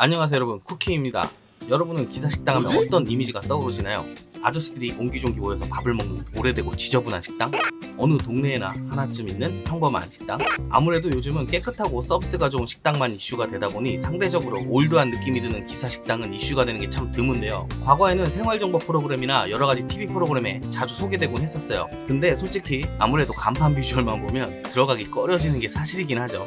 안녕하세요 여러분 쿠키입니다 여러분은 기사식당 하면 어떤 이미지가 떠오르시나요? 아저씨들이 옹기종기 모여서 밥을 먹는 오래되고 지저분한 식당? 어느 동네에나 하나쯤 있는 평범한 식당? 아무래도 요즘은 깨끗하고 서비스가 좋은 식당만 이슈가 되다 보니 상대적으로 올드한 느낌이 드는 기사 식당은 이슈가 되는 게 참 드문데요 과거에는 생활정보 프로그램이나 여러가지 TV 프로그램에 자주 소개되곤 했었어요 근데 솔직히 아무래도 간판 비주얼만 보면 들어가기 꺼려지는 게 사실이긴 하죠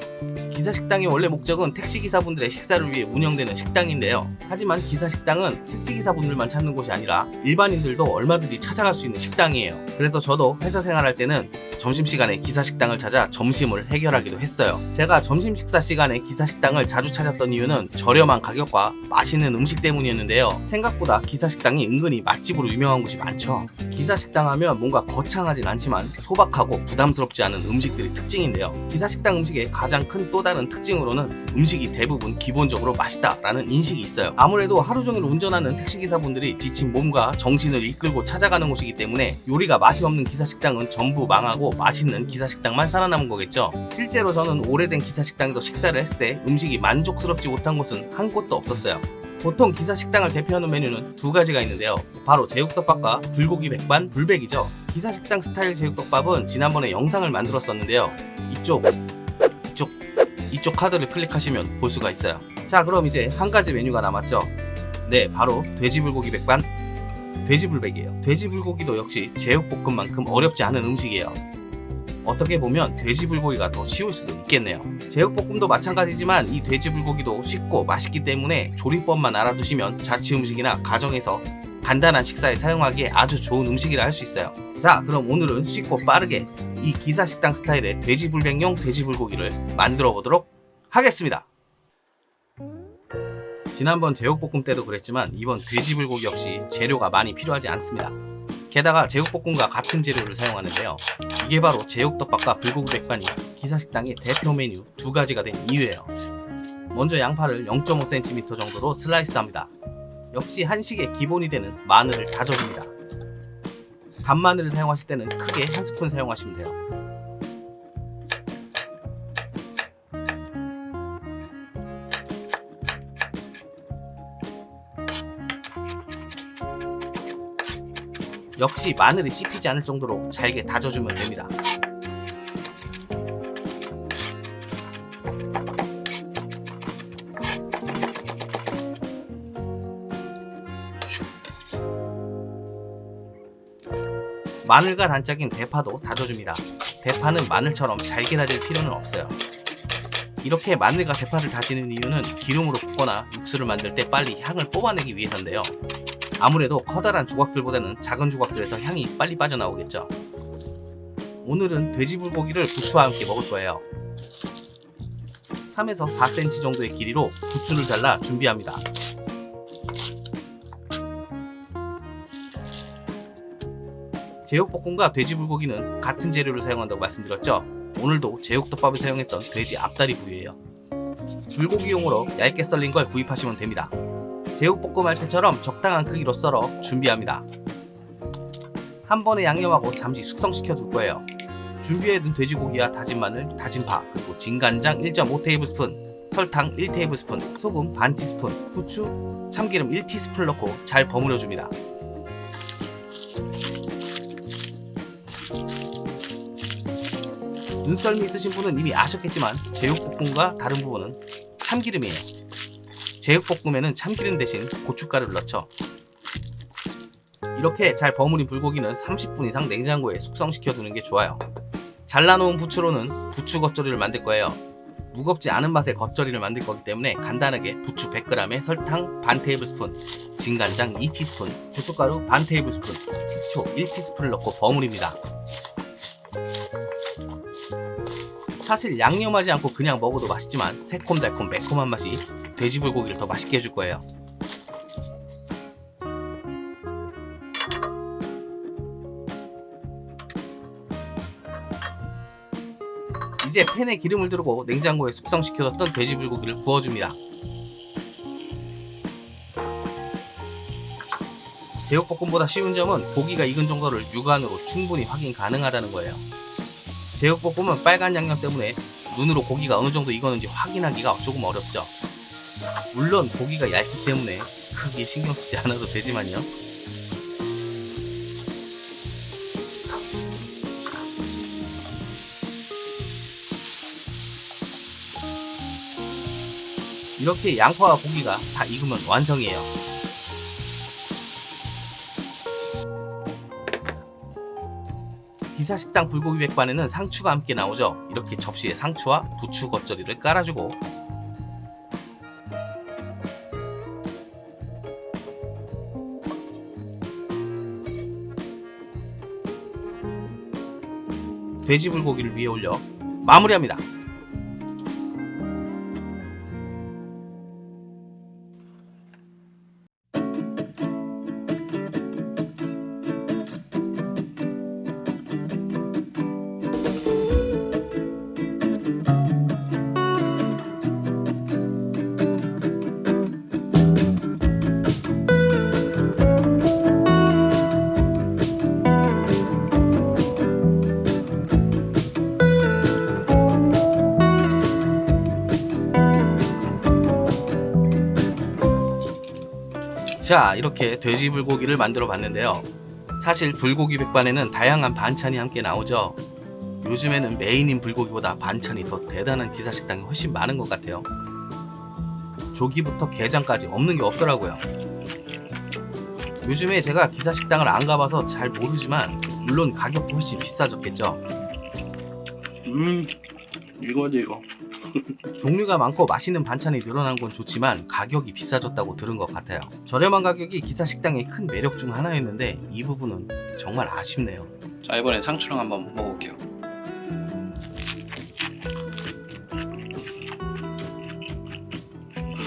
기사 식당의 원래 목적은 택시기사분들의 식사를 위해 운영되는 식당인데요. 하지만 기사 식당은 택시기사분들만 찾는 곳이 아니라 일반인들도 얼마든지 찾아갈 수 있는 식당이에요. 그래서 저도 회사 생활할 때는 점심시간에 기사식당을 찾아 점심을 해결하기도 했어요. 제가 점심 식사 시간에 기사식당을 자주 찾았던 이유는 저렴한 가격과 맛있는 음식 때문이었는데요. 생각보다 기사식당이 은근히 맛집으로 유명한 곳이 많죠. 기사식당 하면 뭔가 거창하진 않지만 소박하고 부담스럽지 않은 음식들이 특징인데요. 기사식당 음식의 가장 큰 또 다른 특징으로는 음식이 대부분 기본적으로 맛있다라는 인식이 있어요. 아무래도 하루 종일 운전하는 택시기사분들이 지친 몸과 정신을 이끌고 찾아가는 곳이기 때문에 요리가 맛이 없는 기사식당은 전부 망하고 맛있는 기사식당만 살아남은 거겠죠. 실제로 저는 오래된 기사식당에서 식사를 했을 때 음식이 만족스럽지 못한 곳은 한 곳도 없었어요. 보통 기사 식당을 대표하는 메뉴는 두 가지가 있는데요. 바로 제육덮밥과 불고기 백반 불백이죠. 기사 식당 스타일 제육덮밥은 지난번에 영상을 만들었었는데요. 이쪽, 이쪽, 이쪽 카드를 클릭하시면 볼 수가 있어요. 자, 그럼 이제 한 가지 메뉴가 남았죠. 네, 바로 돼지 불고기 백반, 돼지 불백이에요. 돼지 불고기도 역시 제육볶음만큼 어렵지 않은 음식이에요. 어떻게 보면 돼지 불고기가 더 쉬울 수도 있겠네요. 제육볶음도 마찬가지지만 이 돼지 불고기도 쉽고 맛있기 때문에 조리법만 알아두시면 자취 음식이나 가정에서 간단한 식사에 사용하기에 아주 좋은 음식이라 할 수 있어요. 자, 그럼 오늘은 쉽고 빠르게 이 기사 식당 스타일의 돼지 불백용 돼지 불고기를 만들어 보도록 하겠습니다. 지난번 제육볶음 때도 그랬지만 이번 돼지 불고기 역시 재료가 많이 필요하지 않습니다. 게다가 제육볶음과 같은 재료를 사용하는데요. 이게 바로 제육덮밥과 불고기 백반이 기사식당의 대표 메뉴 두 가지가 된 이유예요. 먼저 양파를 0.5cm 정도로 슬라이스합니다. 역시 한식의 기본이 되는 마늘을 다져줍니다. 간마늘을 사용하실 때는 크게 한 스푼 사용하시면 돼요. 역시 마늘이 씹히지 않을 정도로 잘게 다져주면 됩니다. 마늘과 단짝인 대파도 다져줍니다. 대파는 마늘처럼 잘게 다질 필요는 없어요. 이렇게 마늘과 대파를 다지는 이유는 기름으로 볶거나 육수를 만들 때 빨리 향을 뽑아내기 위해서인데요. 아무래도 커다란 조각들보다는 작은 조각들에서 향이 빨리 빠져나오겠죠. 오늘은 돼지 불고기를 부추와 함께 먹을 거예요. 3에서 4cm 정도의 길이로 부추를 잘라 준비합니다. 제육볶음과 돼지 불고기는 같은 재료를 사용한다고 말씀드렸죠. 오늘도 제육덮밥을 사용했던 돼지 앞다리 부위예요. 불고기용으로 얇게 썰린 걸 구입하시면 됩니다. 제육볶음 할 때처럼 적당한 크기로 썰어 준비합니다. 한 번에 양념하고 잠시 숙성시켜 둘 거예요. 준비해둔 돼지고기와 다진 마늘, 다진 파, 그리고 진간장 1.5테이블스푼, 설탕 1테이블스푼, 소금 반 티스푼, 후추, 참기름 1티스푼 넣고 잘 버무려 줍니다. 눈썰미 있으신 분은 이미 아셨겠지만 제육볶음과 다른 부분은 참기름이에요. 제육볶음에는 참기름 대신 고춧가루를 넣죠. 이렇게 잘 버무린 불고기는 30분 이상 냉장고에 숙성시켜 두는 게 좋아요. 잘라놓은 부추로는 부추 겉절이를 만들 거예요. 무겁지 않은 맛의 겉절이를 만들 거기 때문에 간단하게 부추 100g에 설탕 반 테이블스푼, 진간장 2티스푼, 고춧가루 반 테이블스푼, 식초 1티스푼을 넣고 버무립니다. 사실 양념하지 않고 그냥 먹어도 맛있지만 새콤달콤 매콤한 맛이 돼지 불고기를 더 맛있게 해줄 거예요. 이제 팬에 기름을 두르고 냉장고에 숙성시켜뒀던 돼지 불고기를 구워줍니다. 제육볶음보다 쉬운 점은 고기가 익은 정도를 육안으로 충분히 확인 가능하다는 거예요. 제육볶음은 빨간 양념 때문에 눈으로 고기가 어느 정도 익었는지 확인하기가 조금 어렵죠. 물론 고기가 얇기 때문에 크게 신경 쓰지 않아도 되지만요. 이렇게 양파와 고기가 다 익으면 완성이에요. 기사식당 불고기 백반에는 상추가 함께 나오죠. 이렇게 접시에 상추와 부추 겉절이를 깔아주고 돼지 불고기를 위에 올려 마무리합니다. 자, 이렇게 돼지 불고기를 만들어 봤는데요. 사실 불고기 백반에는 다양한 반찬이 함께 나오죠. 요즘에는 메인인 불고기보다 반찬이 더 대단한 기사식당이 훨씬 많은 것 같아요. 조기부터 게장까지 없는 게 없더라고요. 요즘에 제가 기사식당을 안 가봐서 잘 모르지만 물론 가격도 훨씬 비싸졌겠죠. 음 이거지 이거 종류가 많고 맛있는 반찬이 늘어난 건 좋지만 가격이 비싸졌다고 들은 것 같아요. 저렴한 가격이 기사 식당의 큰 매력 중 하나였는데 이 부분은 정말 아쉽네요. 자 이번엔 상추랑 한번 먹어볼게요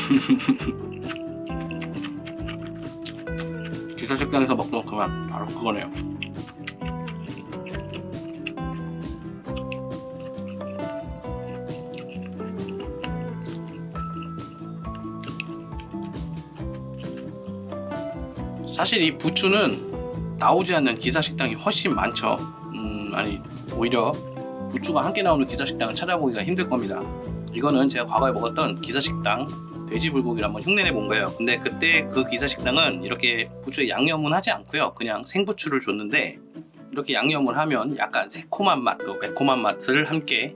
기사 식당에서 먹던 그만 바로 그거네요 사실 이 부추는 나오지 않는 기사식당이 훨씬 많죠. 음, 아니 오히려 부추가 함께 나오는 기사식당을 찾아보기가 힘들 겁니다. 이거는 제가 과거에 먹었던 기사식당 돼지 불고기를 한번 흉내내 본 거예요. 근데 그때 그 기사식당은 이렇게 부추에 양념은 하지 않고요. 그냥 생부추를 줬는데 이렇게 양념을 하면 약간 새콤한 맛, 또 매콤한 맛을 함께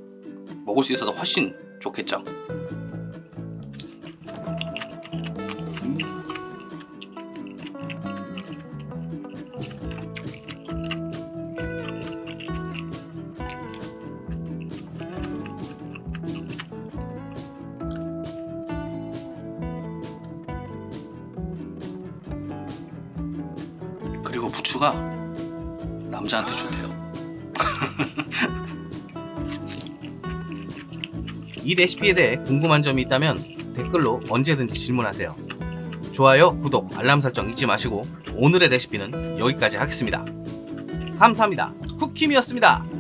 먹을 수 있어서 훨씬 좋겠죠. 고 부추가 남자한테 좋대요. 이 레시피에 대해 궁금한 점이 있다면 댓글로 언제든지 질문하세요. 좋아요, 구독, 알람 설정 잊지 마시고 오늘의 레시피는 여기까지 하겠습니다. 감사합니다. 쿠킴이었습니다.